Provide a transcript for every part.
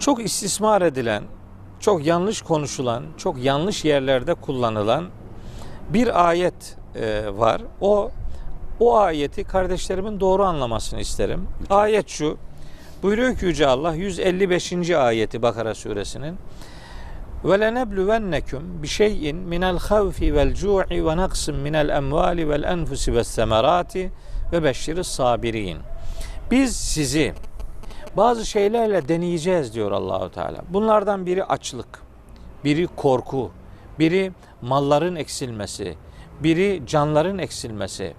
çok istismar edilen, çok yanlış konuşulan, çok yanlış yerlerde kullanılan bir ayet e, var. O o ayeti kardeşlerimin doğru anlamasını isterim. Ayet şu. Buyuruyor ki Yüce Allah 155. ayeti Bakara suresinin ve lenebluvennekum bi şey'in minel havfi vel cu'i ve naqsin minel emvali vel enfusi ve semerati ve beşşiris sabirin. Biz sizi bazı şeylerle deneyeceğiz diyor Allahu Teala. Bunlardan biri açlık, biri korku, biri malların eksilmesi, biri canların eksilmesi.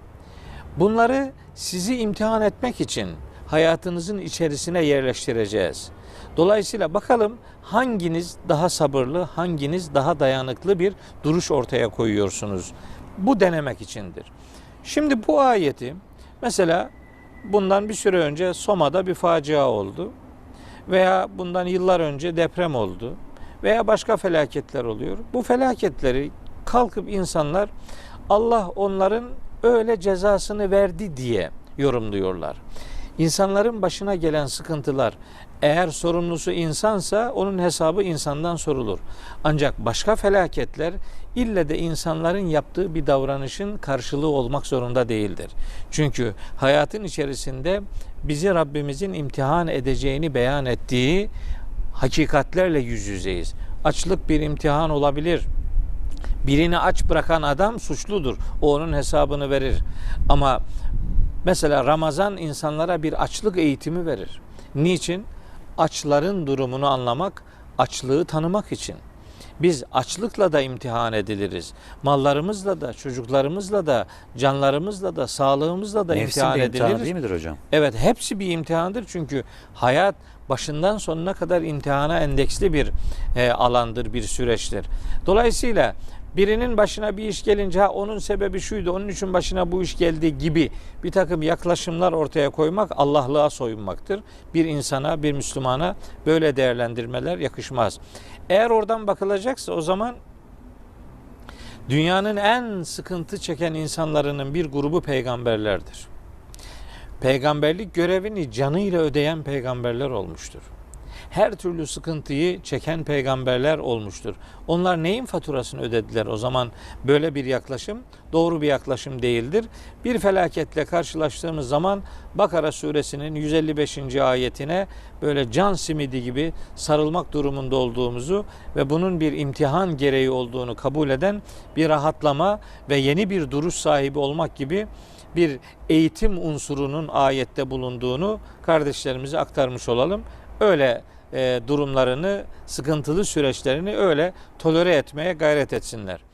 Bunları sizi imtihan etmek için hayatınızın içerisine yerleştireceğiz. Dolayısıyla bakalım hanginiz daha sabırlı, hanginiz daha dayanıklı bir duruş ortaya koyuyorsunuz. Bu denemek içindir. Şimdi bu ayeti mesela bundan bir süre önce Soma'da bir facia oldu veya bundan yıllar önce deprem oldu veya başka felaketler oluyor. Bu felaketleri kalkıp insanlar Allah onların öyle cezasını verdi diye yorumluyorlar. İnsanların başına gelen sıkıntılar eğer sorumlusu insansa onun hesabı insandan sorulur. Ancak başka felaketler ille de insanların yaptığı bir davranışın karşılığı olmak zorunda değildir. Çünkü hayatın içerisinde bizi Rabbimizin imtihan edeceğini beyan ettiği hakikatlerle yüz yüzeyiz. Açlık bir imtihan olabilir. Birini aç bırakan adam suçludur. O onun hesabını verir. Ama mesela Ramazan insanlara bir açlık eğitimi verir. Niçin? Açların durumunu anlamak, açlığı tanımak için. Biz açlıkla da imtihan ediliriz. Mallarımızla da, çocuklarımızla da, canlarımızla da, sağlığımızla da Nefsin imtihan de imtihanı ediliriz. değil midir hocam? Evet hepsi bir imtihandır çünkü hayat başından sonuna kadar imtihana endeksli bir e, alandır, bir süreçtir. Dolayısıyla birinin başına bir iş gelince ha onun sebebi şuydu, onun için başına bu iş geldi gibi bir takım yaklaşımlar ortaya koymak Allah'lığa soyunmaktır. Bir insana, bir Müslümana böyle değerlendirmeler yakışmaz. Eğer oradan bakılacaksa o zaman dünyanın en sıkıntı çeken insanlarının bir grubu peygamberlerdir peygamberlik görevini canıyla ödeyen peygamberler olmuştur. Her türlü sıkıntıyı çeken peygamberler olmuştur. Onlar neyin faturasını ödediler o zaman? Böyle bir yaklaşım doğru bir yaklaşım değildir. Bir felaketle karşılaştığımız zaman Bakara suresinin 155. ayetine böyle can simidi gibi sarılmak durumunda olduğumuzu ve bunun bir imtihan gereği olduğunu kabul eden bir rahatlama ve yeni bir duruş sahibi olmak gibi bir eğitim unsurunun ayette bulunduğunu kardeşlerimize aktarmış olalım. Öyle durumlarını, sıkıntılı süreçlerini öyle tolere etmeye gayret etsinler.